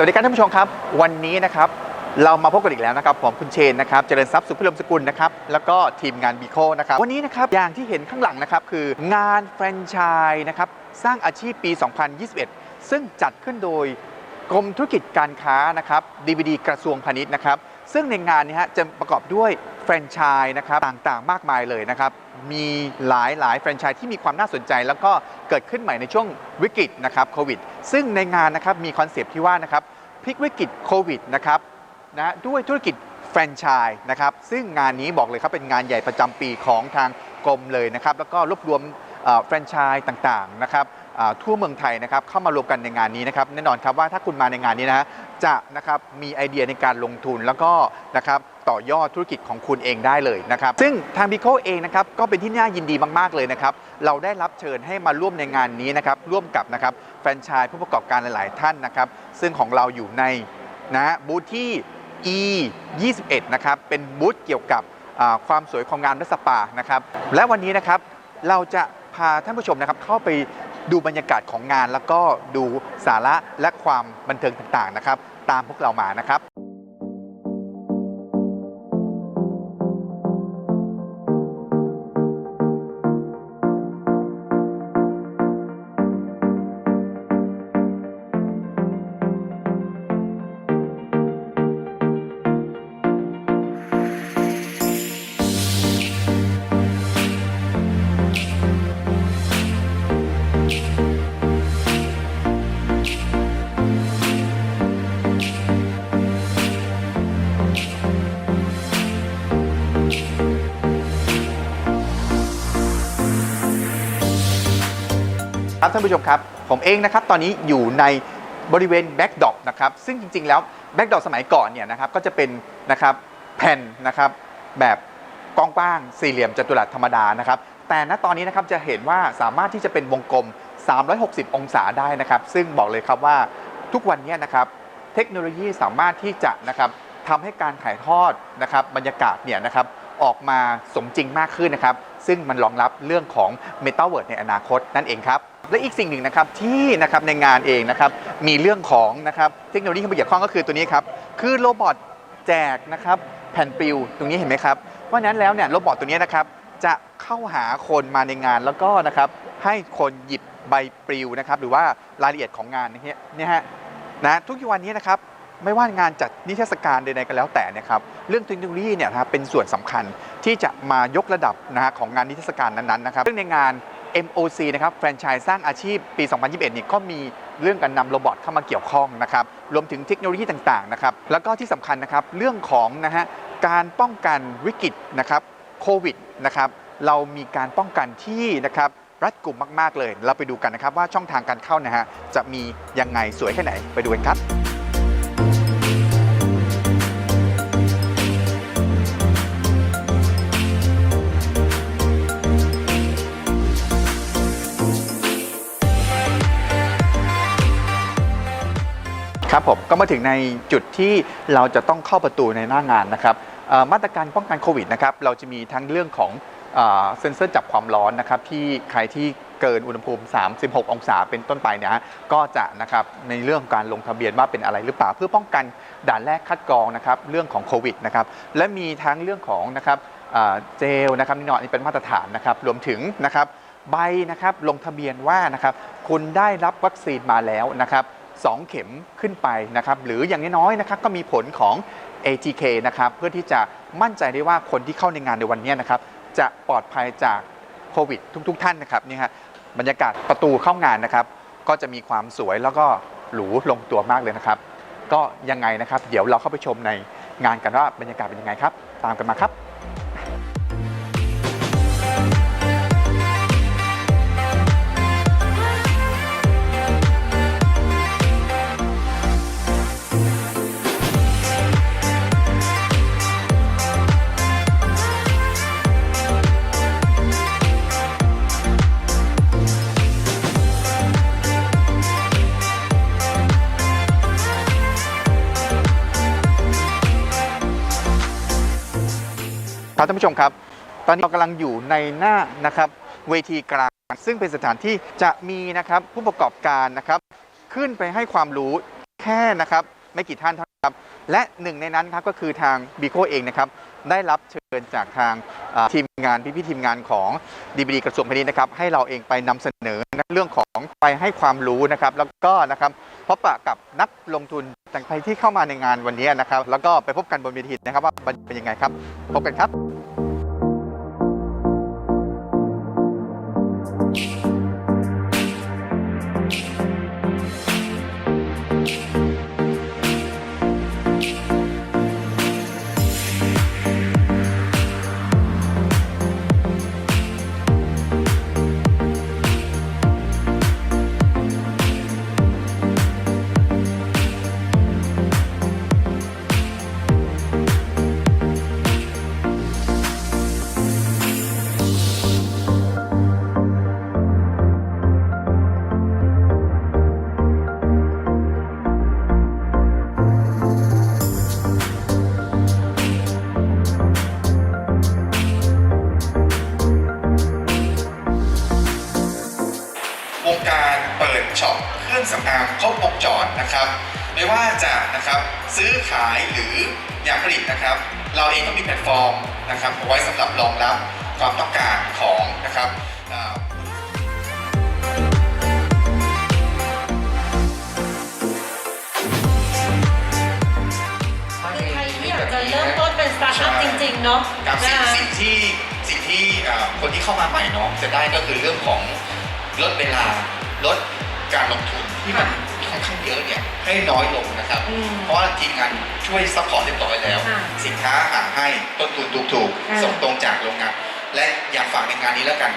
สวัสดีครับท่านผู้ชมครับ วันนี้นะครับเรามาพบกันอีกแล้วนะครับผมคุณเชนนะครับเจริญทรัพย์สุขพิรมสกุลนะครับแล้วก็ทีมงานบีโคนะครับวันนี้นะครับอย่างที่เห็นข้างหลังนะครับคืองานแฟรนไชส์นะครับสร้างอาชีพปี 2021 ซึ่งจัดขึ้นโดยกรมธุรกิจการค้านะครับ DVD กระทรวงพาณิชย์นะครับซึ่งในงานนี้ฮะจะประกอบด้วย ฟรนไชส์นะครับต่างๆ มากมายเลยนะครับ มีหลายๆแฟรนไชส์ที่มีความน่าสนใจ แล้วก็เกิดขึ้นใหม่ในช่วงวิกฤตนะครับโควิด ซึ่งในงานนะครับมีคอนเซปต์ที่ว่านะครับพลิกวิกฤตโควิดนะครับนะด้วยธุรกิจแฟรนไชส์นะครับ ซึ่งงานนี้บอกเลยครับเป็นงานใหญ่ประจำปีของทางกรมเลยนะครับ แล้วก็รวบรวมแฟรนไชส์ต่างๆนะครับทั่วเมืองไทยนะครับเข้ามารวมกันในงานนี้นะครับแน่นอนครับว่าถ้าคุณมาในงานนี้นะฮะจะนะครับมีไอเดียในการลงทุนแล้วก็นะครับ ต่อยอดธุรกิจของคุณเองได้เลยนะครับ ซึ่งทางบิโคเองนะครับก็เป็นที่น่ายินดีมากๆเลยนะครับ เราได้รับเชิญให้มาร่วมในงานนี้นะครับ ร่วมกับนะครับแฟรนไชส์ผู้ประกอบการหลายๆ ท่านนะครับ ซึ่งของเราอยู่ในนะบูธที่ E 21นะครับ เป็นบูธเกี่ยวกับอ่าความสวยความงามและสปานะครับ และวันนี้นะครับเราจะพาท่านผู้ชมนะครับเข้าไปดูบรรยากาศของงาน แล้วก็ดูสาระและความบันเทิงต่างๆนะครับ ตามพวกเรามานะครับ ครับท่านผู้ชมครับผมเองนะครับตอนนี้อยู่ในบริเวณแบ็กดอปนะครับซึ่งจริงๆแล้วแบ็กดอปสมัยก่อนเนี่ยนะครับก็จะเป็นนะครับแผ่นนะครับแบบกว้างๆสี่เหลี่ยมจัตุรัสธรรมดานะครับแต่ณตอนนี้นะครับจะเห็นว่าสามารถที่จะเป็นวงกลม 360 องศาได้นะครับ ซึ่งบอกเลยครับว่าทุกวันนี้นะครับเทคโนโลยีสามารถที่จะนะครับทำให้การถ่ายทอดนะครับบรรยากาศเนี่ยนะครับออกมาสมจริงมากขึ้นนะครับ ซึ่งมันรองรับเรื่องของ m e t a เวิร์ดในอนาคตนั่นเองครับ และอีกสิ่งหนึ่งนะครับที่นะครับในงานเองนะครับมีเรื่องของนะครับเทคโนโลยีเข้ามาเกี่ยวข้องก็คือตัวนี้ครับคือโรบอทแจกนะครับแผ่นปลิวตรงนี้เห็นไหมครับเพราะนั้นแล้วเนี่ยโรบอทตัวนี้นะครับจะเข้าหาคนมาในงานแล้วก็นะครับให้คนหยิบใบปลิวนะครับหรือว่ารายละเอียดของงานนี้เนี่ฮะนะทุกวันนี้นะครับ ไม่ว่างานจัดนิทรรศการใดๆก็แล้วแต่เนะครับเรื่องเทคโนโลยีเนี่ยนะครับเป็นส่วนสำคัญที่จะมายกระดับนะฮะของงานนิทรรศการนั้นๆนะครับซึ่งในงาน MOC นะครับแฟรนไชส์สร้างอาชีพปี 2021นี่ก็มีเรื่องการนำโรบอทเข้ามาเกี่ยวข้องนะครับรวมถึงเทคโนโลยีต่างๆนะครับแล้วก็ที่สำคัญนะครับเรื่องของนะฮะการป้องกันวิกฤตนะครับโควิดนะครับเรามีการป้องกันที่นะครับรัดกลุ่มมาก ๆ เลย เราไปดูกันนะครับว่าช่องทางการเข้านะฮะจะมียังไงสวยแค่ไหนไปดูกันครับ ครับผมก็มาถึงในจุดที่เราจะต้องเข้าประตูในหน้างานนะครับมาตรการป้องกันโควิดนะครับเราจะมีทั้งเรื่องของเซ็นเซอร์จับความร้อนนะครับที่ใครที่เกินอุณหภูมิ 36 องศาเป็นต้นไปเนี่ยฮะก็จะนะครับในเรื่องการลงทะเบียนว่าเป็นอะไรหรือเปล่า เพื่อป้องกันด่านแรกคัดกรองนะครับเรื่องของโควิดนะครับและมีทั้งเรื่องของนะครับเจลนะครับนี่นาะนี่เป็นมาตรฐานนะครับรวมถึงนะครับใบนะครับลงทะเบียนว่านะครับคุณได้รับวัคซีนมาแล้วนะครับ 2 เข็มขึ้นไปนะครับหรืออย่างน้อยๆนะครับก็มีผลของ ATK นะครับเพื่อที่จะมั่นใจได้ว่าคนที่เข้าในงานในวันนี้นะครับจะปลอดภัยจากโควิดทุก ๆ ท่านนะครับนี่ฮะบรรยากาศประตูเข้างานนะครับ ก็จะมีความสวยแล้วก็หรูลงตัวมากเลยนะครับ ก็ยังไงนะครับ เดี๋ยวเราเข้าไปชมในงานกันว่าบรรยากาศเป็นยังไงครับ ตามกันมาครับ ท่านผู้ชมครับ ตอนนี้เรากำลังอยู่ในหน้านะครับเวทีกลาง ซึ่งเป็นสถานที่จะมีนะครับผู้ประกอบการนะครับขึ้นไปให้ความรู้แค่นะครับไม่กี่ท่านเท่านั้นครับและหนึ่งในนั้นครับก็คือทางบีโคเองนะครับได้รับเชิญจากทางทีมงานพี่ๆทีมงานของดีบีกระทรวงพาณิชย์นะครับให้เราเองไปนำเสนอเรื่องของไปให้ความรู้นะครับแล้วก็นะครับพบปะกับนักลงทุนต่างใครที่เข้ามาในงานวันนี้นะครับแล้วก็ไปพบกันบนเวทีนะครับว่าเป็นยังไงครับพบกันครับ นะครับ ไม่ว่าจะนะครับซื้อขายหรืออยากผลิตนะครับ เราเองก็มีแพลตฟอร์มนะครับเอาไว้สำหรับรองรับความต้องการของนะครับอ่าคือใครที่อยากจะเริ่มต้นเป็นสตาร์ทอัพจริงๆเนาะกับสิ่งนะคะสิ่งที่สิ่งที่อ่าคนที่เข้ามาใหม่เนาะจะได้ก็คือเรื่องของลดเวลาลดการลงทุนที่มันค่ อนข้างเยอะเนี่ยให้น้อยลงนะครับ อืมเพราะว่าทีมงานช่วยซัพพอร์ตเรียบร้อยแล้ว ค่ะสินค้าหาให้ต้นทุนถูกค่ะๆส่งตรงจากโรงงาน และอยากฝากในงานนี้แล้วกัน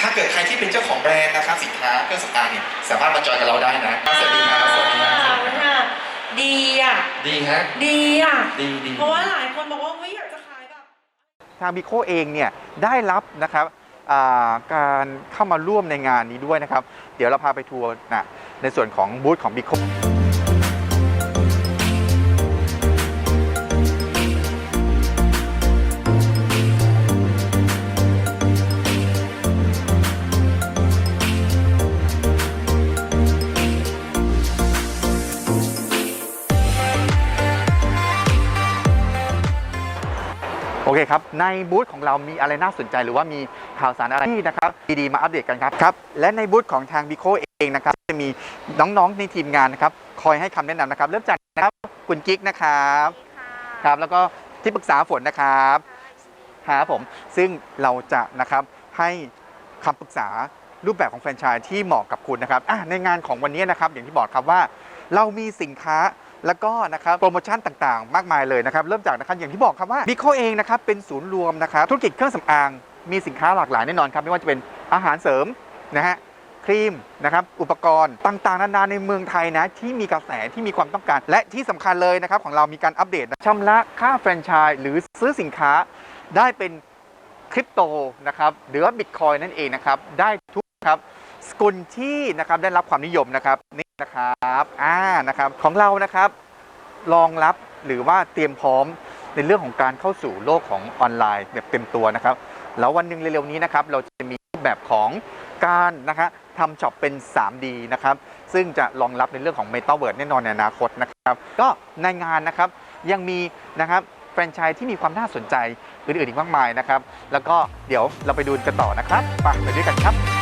ถ้าเกิดใครที่เป็นเจ้าของแบรนด์นะครับสินค้าเครื่องสำอางเนี่ยสามารถมาจอยกับเราได้นะสวัสดีครับสวัสดีครับค่ะดีอะ ดีฮะดีอะ ดีดี เพราะว่าหลายคนบอกว่าเฮ้ยอยากจะขายแบบ ทางบิโคเองเนี่ยได้รับนะครับอ่าการเข้ามาร่วมในงานนี้ด้วยนะครับ เดี๋ยวเราพาไปทัวร์นะในส่วนของบูธของบิโค เคครับ ในบูธของเรามีอะไรน่าสนใจหรือว่ามีข่าวสารอะไรที่นะครับดีๆมาอัปเดตกันครับครับและในบูธของทางบิโคเองนะครับจะมีน้องๆในทีมงานนะครับคอยให้คำแนะนำนะครับ เริ่มจากนะครับคุณกิ๊กนะครับครับแล้วก็ที่ปรึกษาฝนนะครับหาผมซึ่งเราจะนะครับให้คำปรึกษารูปแบบของแฟรนไชส์ที่เหมาะกับคุณนะครับอะในงานของวันนี้นะครับอย่างที่บอกครับว่าเรามีสินค้า แล้วก็นะครับโปรโมชั่นต่างๆ มากมายเลยนะครับเริ่มจากนะครับอย่างที่บอกครับว่าบิโคเองนะครับเป็นศูนย์รวมนะครับธุรกิจเครื่องสำอางมีสินค้าหลากหลายแน่นอนครับไม่ว่าจะเป็นอาหารเสริมนะฮะครีมนะครับอุปกรณ์ต่างๆ นานาในเมืองไทยนะที่มีกระแสที่มีความต้องการ และที่สำคัญเลยนะครับของเรามีการอัปเดตนะชำระค่าแฟรนไชส์หรือซื้อสินค้าได้เป็นคริปโตนะครับหรือว่าบิตคอยนั่นเองนะครับได้ทุกครับสกุลที่นะครับได้รับความนิยมนะครับนี่นะครับอ่านะครับของเรานะครับ รองรับหรือว่าเตรียมพร้อมในเรื่องของการเข้าสู่โลกของออนไลน์แบบเต็มตัวนะครับ แล้ววันหนึ่งเร็วๆนี้นะครับเราจะมีแบบของการนะครับทำช็อปเป็น 3D นะครับ ซึ่งจะรองรับในเรื่องของ m e t a เวิร์ดแน่นอนในอนาคตนะครับ ก็ในงานนะครับยังมีนะครับแฟรนไชส์ที่มีความน่าสนใจอื่นๆอีกมากมายนะครับ แล้วก็เดี๋ยวเราไปดูกันต่อนะครับไปไปด้วยกันครับ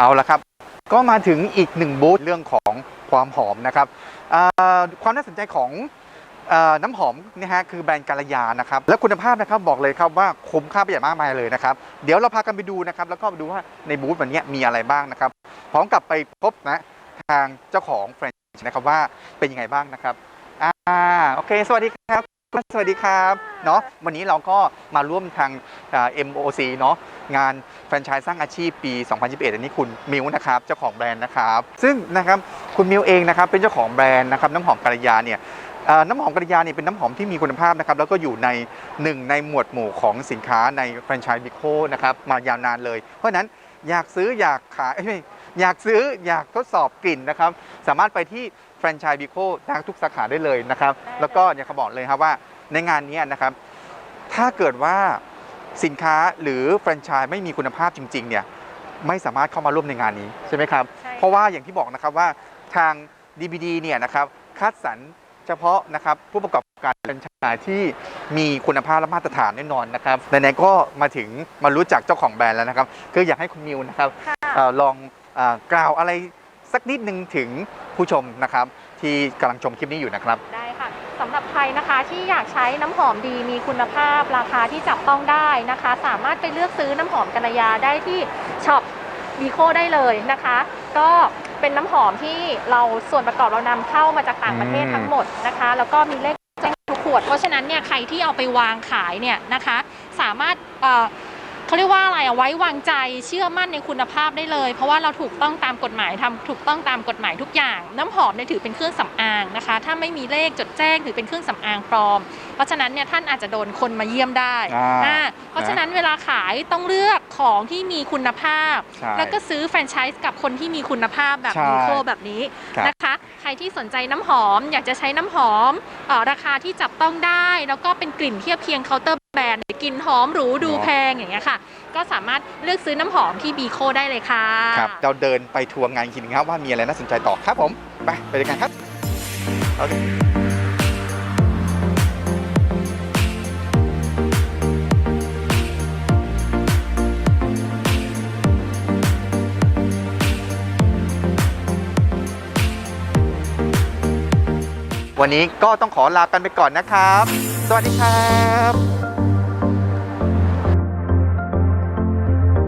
เอาละครับ ก็มาถึงอีกหนึ่งบูธเรื่องของความหอมนะครับความน่าสนใจของอน้ำหอมนะฮะคือแบรนด์กาลยานะครับ และคุณภาพนะครับบอกเลยครับว่าคุ้มค่าไประหยัดมากมายเลยนะครับ เดี๋ยวเราพากันไปดูนะครับ แล้วก็ไปดูว่าในบูธวันนี้มีอะไรบ้างนะครับ พร้อมกับไปพบนะทางเจ้าของแฟรนไชส์นะครับว่าเป็นยังไงบ้างนะครับอ่าโอเค สวัสดีครับ สวัสดีครับเนาะวันนี้เราก็มาร่วมทาง MOC เนาะงานแฟรนไชส์สร้างอาชีพปี 2021 อันนี้คุณมิวนะครับเจ้าของแบรนด์นะครับ ซึ่งนะครับคุณมิวเองนะครับเป็นเจ้าของแบรนด์นะครับน้ำหอมกัลยาเนี่ยน้ำหอมกัลยาเนี่ยเป็นน้ำหอมที่มีคุณภาพนะครับแล้วก็อยู่ในหนึ่งในหมวดหมู่ของสินค้าในแฟรนไชส์บิโคนะครับมายาวนานเลย เพราะนั้นอยากซื้ออยากขายเอ้ยไม่ อยากซื้ออยากทดสอบกลิ่นนะครับ สามารถไปที่แฟรนไชส์บิโคทุกสาขาได้เลยนะครับได้เลยแล้วก็อยากจะบอกเลยครับว่าในงานนี้นะครับ ถ้าเกิดว่าสินค้าหรือแฟรนไชส์ไม่มีคุณภาพจริง ๆ เนี่ยไม่สามารถเข้ามาร่วมในงานนี้ใช่ไหมครับใช่เพราะว่าอย่างที่บอกนะครับว่าทาง DBD เนี่ยนะครับคัดสรรเฉพาะนะครับผู้ประกอบการแฟรนไชส์ที่มีคุณภาพและมาตรฐานแน่นอนนะครับไหนๆก็มาถึงมารู้จักเจ้าของแบรนด์แล้วนะครับ คืออยากให้คุณมิวนะครับค่ะเอ่อลองเออ กล่าวอะไรสักนิดนึงถึงผู้ชมนะครับ ที่กำลังชมคลิปนี้อยู่นะครับ ได้ค่ะสำหรับใครนะคะที่อยากใช้น้ำหอมดีมีคุณภาพราคาที่จับต้องได้นะคะ สามารถไปเลือกซื้อน้ำหอมกัญยาได้ที่ช็อปบีโคได้เลยนะคะ ก็เป็นน้ำหอมที่เราส่วนประกอบเรานำเข้ามาจากต่างประเทศอืมทั้งหมดนะคะ แล้วก็มีเลขแจ้งทุกขวด เพราะฉะนั้นเนี่ยใครที่เอาไปวางขายเนี่ยนะคะ สามารถ เอ่อเขาเรียกว่าอะไรอะไว้วางใจเชื่อมั่นในคุณภาพได้เลย เพราะว่าเราถูกต้องตามกฎหมายทำถูกต้องตามกฎหมายทุกอย่าง น้ำหอมเนี่ยถือเป็นเครื่องสำอางนะคะ ถ้าไม่มีเลขจดแจ้งถือเป็นเครื่องสำอางปลอม เพราะฉะนั้นเนี่ยท่านอาจจะโดนคนมาเยี่ยมได้อ่าอ่าเพราะฉะนั้นเวลาขายต้องเลือกของที่มีคุณภาพใช่แล้วก็ซื้อแฟรนไชส์กับคนที่มีคุณภาพแบบใช่มีโคแบบนี้ครับนะคะ ใครที่สนใจน้ำหอม อยากจะใช้น้ำหอมเออราคาที่จับต้องได้ แล้วก็เป็นกลิ่นเทียบเคียงเคาน์เตอร์ แบรนด์กลิ่นหอมหรูดูแพงอย่างเงี้ยค่ะ ก็สามารถเลือกซื้อน้ำหอมที่บีโคได้เลยค่ะ ครับเราเดินไปทัวร์งานอีกทีนึงครับว่ามีอะไรน่าสนใจต่อครับผมไปไปด้วยกันครับโอเควันนี้ก็ต้องขอลากันไปก่อนนะครับ สวัสดีครับ